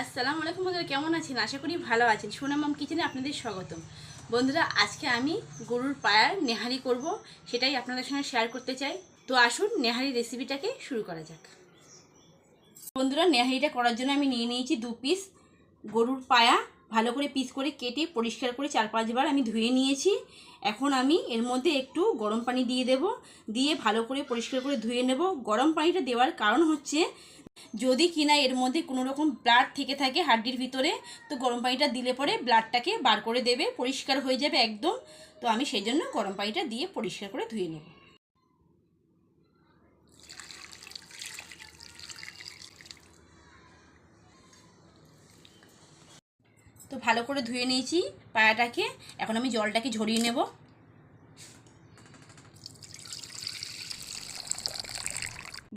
আসসালামু আলাইকুম বন্ধুরা কেমন আছেন? আশা করি ভালো আছেন। সোনামাম কিচেনে আপনাদের স্বাগতম। বন্ধুরা, আজকে আমি গরুর পায়ার নেহারি করব, সেটাই আপনাদের সঙ্গে শেয়ার করতে চাই। তো আসুন, নেহারি রেসিপিটাকে শুরু করা যাক। বন্ধুরা, নেহারিটা করার জন্য আমি নিয়ে নিয়েছি দু পিস গরুর পায়া। ভালো করে পিস করে কেটে পরিষ্কার করে চার পাঁচবার আমি ধুয়ে নিয়েছি। এখন আমি এর মধ্যে একটু গরম পানি দিয়ে দেব। দিয়ে ভালো করে পরিষ্কার করে ধুয়ে নেব। গরম পানিটা দেওয়ার কারণ হচ্ছে যদি কিনা এর মধ্যে কোনো রকম ব্লাড থেকে থাকে হাড্ডির ভিতরে, তো গরম পানিটা দিলে পরে ব্লাডটাকে বার করে দেবে, পরিষ্কার হয়ে যাবে একদম। তো আমি সেই জন্য গরম পানিটা দিয়ে পরিষ্কার করে ধুয়ে নেব। তো ভালো করে ধুয়ে নিয়েছি পায়াটাকে। এখন আমি জলটাকে ঝরিয়ে নেব।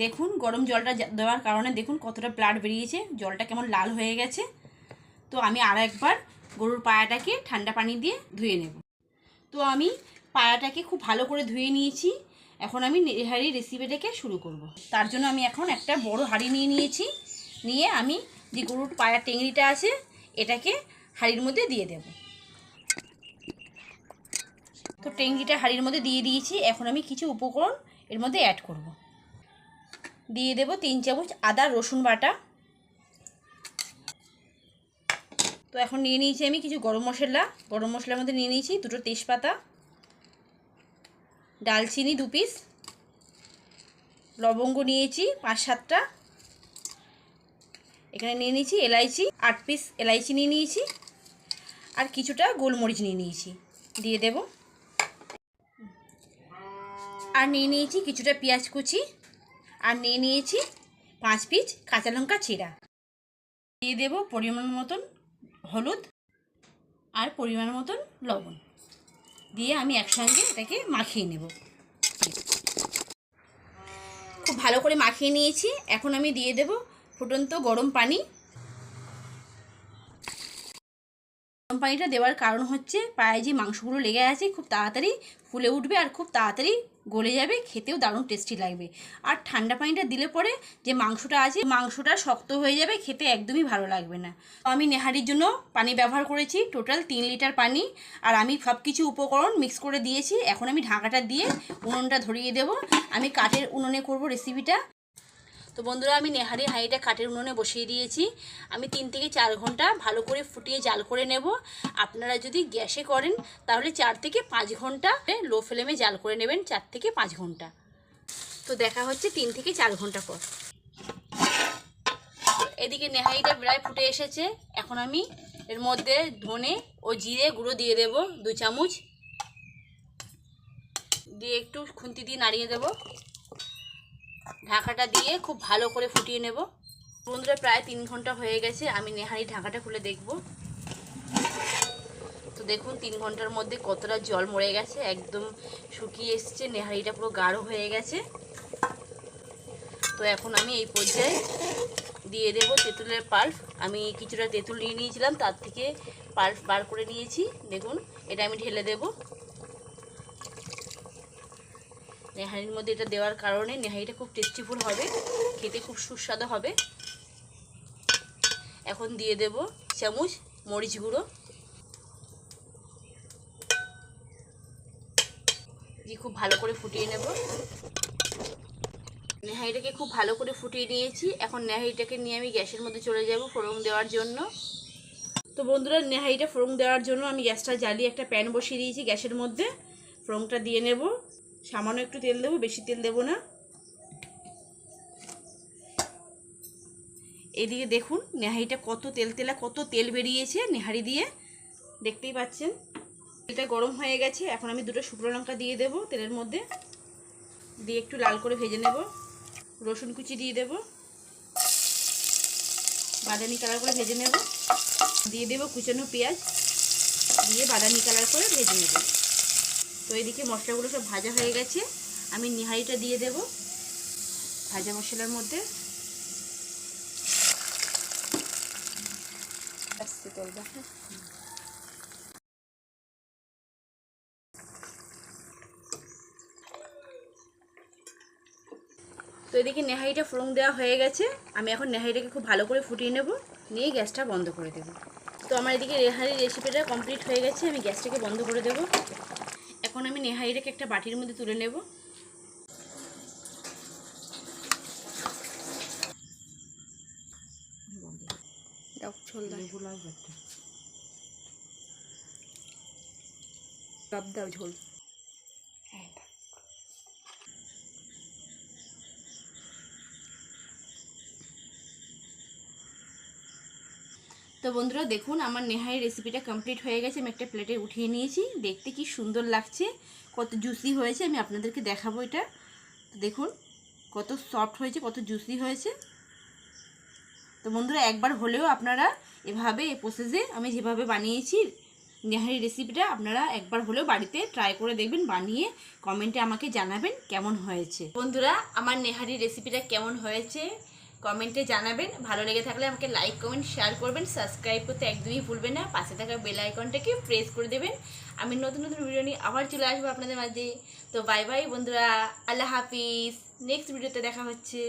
দেখুন, গরম জলটা দেওয়ার কারণে দেখুন কতটা ব্লাড বেরিয়েছে। জলটা কেমন লাল হয়ে গেছে। তো আমি আর একবার গরুর পায়াটাকে ঠান্ডা পানি দিয়ে ধুয়ে নেব। তো আমি পায়াটাকে খুব ভালো করে ধুয়ে নিয়েছি। এখন আমি নেহারি রেসিপিটাকে শুরু করব। তার জন্য আমি এখন একটা বড় হাঁড়ি নিয়ে নিয়েছি। নিয়ে আমি যে গরুর পায়ার টেংরিটা আছে, এটাকে হাঁড়ির মধ্যে দিয়ে দেব। তো টেংরিটা হাঁড়ির মধ্যে দিয়ে দিয়েছি। এখন আমি কিছু উপকরণ এর মধ্যে অ্যাড করব। দিয়ে দেব তিন চামচ আদা, রসুন বাটা। তো এখন নিয়ে নিয়েছি আমি কিছু গরম মশলা। গরম মশলার মধ্যে নিয়ে নিয়েছি দুটো তেজপাতা, ডালচিনি দু পিস। লবঙ্গ নিয়েছি পাঁচ সাতটা। এখানে নিয়ে নিয়েছি এলাইচি, আট পিস এলাইচি নিয়ে নিয়েছি। আর কিছুটা গোলমরিচ নিয়ে নিয়েছি। দিয়ে দেব। আর নিয়ে নিয়েছি কিছুটা পেঁয়াজ কুচি। আর নিয়ে নিয়েছি পাঁচ পিস কাঁচা লঙ্কা চিরা দিয়ে দেব পরিমাণ মতন হলুদ আর পরিমাণ মতন লবণ। দিয়ে আমি একসঙ্গে এটাকে মাখিয়ে নেব। খুব ভালো করে মাখিয়ে নিয়েছি। এখন আমি দিয়ে দেব ফুটন্ত গরম পানি। গরম পানিটা দেওয়ার কারণ হচ্ছে পায়ে যে মাংসগুলো লেগে আছে খুব তাড়াতাড়ি ফুলে উঠবে আর খুব তাড়াতাড়ি গলে যাবে, খেতেও দারুণ টেস্টি লাগবে। আর ঠান্ডা পানিটা দিলে পরে যে মাংসটা আছে, মাংসটা শক্ত হয়ে যাবে, খেতে একদমই ভালো লাগবে না। আমি নেহারির জন্য পানি ব্যবহার করেছি টোটাল তিন লিটার পানি। আর আমি সব কিছু উপকরণ মিক্স করে দিয়েছি, এখন আমি ঢাকাটা দিয়ে উনুনটা ধরিয়ে দেব। আমি কাঠের উনুনে করব রেসিপিটা তো বন্ধুরা, আমি নেহারি হাঁড়িটা কাঠের উনুনে বসিয়ে দিয়েছি। আমি তিন থেকে চার ঘণ্টা ভালো করে ফুটিয়ে জাল করে নেব। আপনারা যদি গ্যাসে করেন, তাহলে চার থেকে পাঁচ ঘণ্টা লো ফ্লেমে জাল করে নেবেন, চার থেকে পাঁচ ঘণ্টা। তো দেখা হচ্ছে তিন থেকে চার ঘণ্টা পর। এদিকে নেহারিটা প্রায় ফুটে এসেছে। এখন আমি এর মধ্যে ধনে ও জিরে গুঁড়ো দিয়ে দেব, দু চামচ। দিয়ে একটু খুন্তি দিয়ে নাড়িয়ে দেবো। ঢাকাটা দিয়ে খুব ভালো করে ফুটিয়ে নেব। বন্ধুরা, প্রায় তিন ঘণ্টা হয়ে গেছে, আমি নেহারি ঢাকাটা খুলে দেখব। তো দেখুন, তিন ঘণ্টার মধ্যে কতটা জল মরে গেছে, একদম শুকিয়ে এসছে, নেহারিটা পুরো গাঢ় হয়ে গেছে। তো এখন আমি এই পর্যায়ে দিয়ে দেব তেঁতুলের পাল্প। আমি কিছুটা তেঁতুল নিয়ে নিয়েছিলাম, তার থেকে পাল্প বার করে নিয়েছি। দেখুন, এটা আমি ঢেলে দেবো। নেহারির মধ্যে এটা দেওয়ার কারণে নেহারিটা খুব টেস্টিফুল হবে, খেতে খুব সুস্বাদু হবে। এখন দিয়ে দেব চামচ মরিচ গুঁড়ো। দিয়ে খুব ভালো করে ফুটিয়ে নেব। নেহারিটাকে খুব ভালো করে ফুটিয়ে নিয়েছি। এখন নেহারিটাকে নিয়ে আমি গ্যাসের মধ্যে চলে যাব ফোড়ন দেওয়ার জন্য। তো বন্ধুরা, নেহারিটা ফোড়ন দেওয়ার জন্য আমি গ্যাসটা জ্বালিয়ে একটা প্যান বসিয়ে দিয়েছি গ্যাসের মধ্যে। ফোড়নটা দিয়ে নেব। সামান্য একটু তেল দেবো, বেশি তেল দেবো না। এদিকে দেখুন, নেহারিটা কত তেল তেলা, কত তেল বেরিয়েছে নেহারি দিয়ে। দেখতেই পাচ্ছেন, তেলটা গরম হয়ে গেছে। এখন আমি দুটো শুকনো লঙ্কা দিয়ে দেব তেলের মধ্যে। দিয়ে একটু লাল করে ভেজে নেব। রসুন কুচি দিয়ে দেব। বাদামি কালার করে ভেজে নেব। দিয়ে দেব কুচানো পেঁয়াজ। দিয়ে বাদামি কালার করে ভেজে নেব। তো এদিকে মশলাগুলো সব ভাজা হয়ে গেছে। আমি নিহারিটা দিয়ে দেব ভাজা মশলার মধ্যে। তো এদিকে নেহারিটা ফোড়ন দেওয়া হয়ে গেছে। আমি এখন নেহারিটাকে খুব ভালো করে ফুটিয়ে নেব। নিয়ে গ্যাসটা বন্ধ করে দেবো। তো আমার এদিকে নেহারি রেসিপিটা কমপ্লিট হয়ে গেছে। আমি গ্যাসটাকে বন্ধ করে দেবো। এখন আমি নেহাই রেখে একটা বাটির মধ্যে তুলে নেব। দাও ঝোল দাও। ঝোল। তো বন্ধুরা দেখুন, আমার নেহারি রেসিপিটা কমপ্লিট হয়ে গেছে। আমি একটা প্লেটে উঠিয়ে নিয়েছি। দেখতে কি সুন্দর লাগছে, কত জুসি হয়েছে, আমি আপনাদেরকে দেখাবো এটা। দেখুন, কত সফট হয়েছে, কত জুসি হয়েছে। তো বন্ধুরা, একবার হলেও আপনারা এভাবে এ প্রসেসে আমি যেভাবে বানিয়েছি নেহারি রেসিপিটা আপনারা একবার হলেও বাড়িতে ট্রাই করে দেখবেন, বানিয়ে কমেন্টে আমাকে জানাবেন কেমন হয়েছে। বন্ধুরা, আমার নেহারি রেসিপিটা কেমন হয়েছে? কমেন্টে জানাবেন। ভালো লেগে থাকলে আমাকে লাইক কমেন্ট শেয়ার করবেন। সাবস্ক্রাইব করতে একদমই ভুলবেন না। পাশে থাকা বেল আইকনটাকে প্রেস করে দেবেন। আমি নতুন নতুন ভিডিও নিয়ে আবার চলে আসব আপনাদের মাঝে। তো বাই বাই বন্ধুরা। আল্লাহ হাফিজ। নেক্সট ভিডিওতে দেখা হচ্ছে।